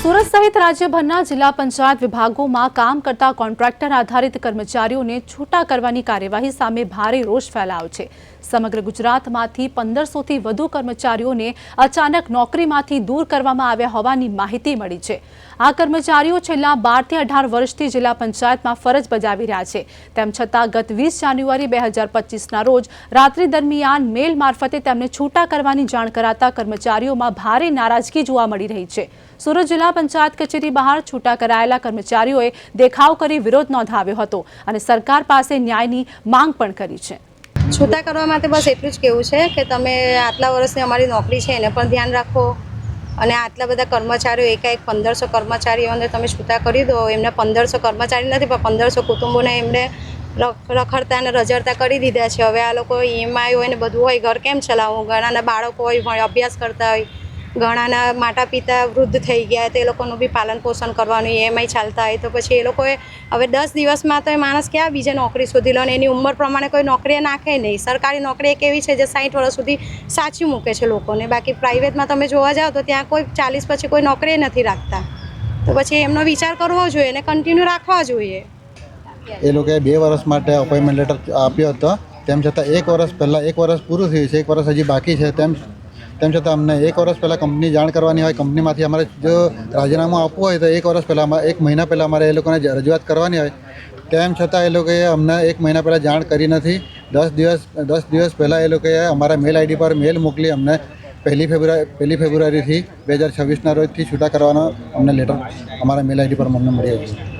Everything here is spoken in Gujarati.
સુરત સહિત રાજ્યભરના જિલ્લા પંચાયત વિભાગોમાં કામ કરતા કોન્ટ્રાક્ટર આધારિત કર્મચારીઓને છૂટા કરવાની કાર્યવાહી સામે ભારે રોષ ફેલાયો છે. સમગ્ર ગુજરાતમાંથી પંદરસોથી વધુ કર્મચારીઓને અચાનક નોકરીમાંથી દૂર કરવામાં આવ્યા હોવાની માહિતી મળી છે. આ કર્મચારીઓ છેલ્લા બારથી અઢાર વર્ષથી જિલ્લા પંચાયતમાં ફરજ બજાવી રહ્યા છે. તેમ છતાં ગત વીસ જાન્યુઆરી બે હજાર પચીસના રોજ રાત્રિ દરમિયાન મેલ મારફતે તેમને છૂટા કરવાની જાણ કરાતા કર્મચારીઓમાં ભારે નારાજગી જોવા મળી રહી છે. સુરત જિલ્લા પંચાયત કચેરી બહાર છૂટા કરાયેલા કર્મચારીઓએ દેખાવ કરી વિરોધ નોંધાવ્યો હતો અને સરકાર પાસે ન્યાયની માંગ પણ કરી છે. છૂટા કરવા માટે બસ એટલું જ કહેવું છે કે તમે આટલા વર્ષની અમારી નોકરી છે, એને પણ ધ્યાન રાખો. અને આટલા બધા કર્મચારીઓ, એકાએક પંદરસો કર્મચારીઓને તમે છૂટા કરી દો, એમને પંદરસો કર્મચારી નથી, પણ પંદરસો કુટુંબોને એમને રખ- રખડતા અને રજડતા કરી દીધા છે. હવે આ લોકો ઈએમઆઈ હોય ને બધું હોય, ઘર કેમ ચલાવવું? ઘણાના બાળકો હોય અભ્યાસ કરતા હોય. ઘણાના માતા પિતા વૃદ્ધ થઈ ગયા તો એ લોકોનું બી પાલન પોષણ કરવાનું એમાંય ચાલતા હોય તો પછી એ લોકોએ હવે દસ દિવસમાં તો એ માણસ ક્યાં બીજે નોકરી શોધી લો ને એની ઉંમર પ્રમાણે કોઈ નોકરીએ નાખે નહીં. સરકારી નોકરી એક એવી છે જે સાઠ વર્ષ સુધી સાચી મૂકે છે લોકોને. બાકી પ્રાઇવેટમાં તમે જોવા જાઓ તો ત્યાં કોઈ ચાલીસ પછી કોઈ નોકરી નથી રાખતા. તો પછી એમનો વિચાર કરવો જોઈએ અને કન્ટિન્યુ રાખવા જોઈએ. એ લોકોએ બે વર્ષ માટે અપોઇન્ટમેન્ટ લેટર આપ્યો હતો. તેમ છતાં એક વર્ષ પહેલાં, એક વર્ષ પૂરું થયું છે, એક વર્ષ હજી બાકી છે. તેમ તેમ છતાં અમને એક વર્ષ પહેલાં કંપની જાણ કરવાની હોય, કંપનીમાંથી અમારે જો રાજીનામું આપવું હોય તો એક વર્ષ પહેલાં એક મહિના પહેલાં અમારે એ લોકોને રજૂઆત કરવાની હોય. તેમ છતાં એ લોકોએ અમને એક મહિના પહેલાં જાણ કરી નથી. દસ દિવસ દસ દિવસ પહેલાં એ લોકોએ અમારા મેલ આઈડી પર મેલ મોકલી અમને પહેલી ફેબ્રુઆરી પહેલી ફેબ્રુઆરીથી બે હજાર છવ્વીસના રોજથી છૂટા કરવાનો અમને લેટર અમારા મેલ આઈડી પર અમને મળી છે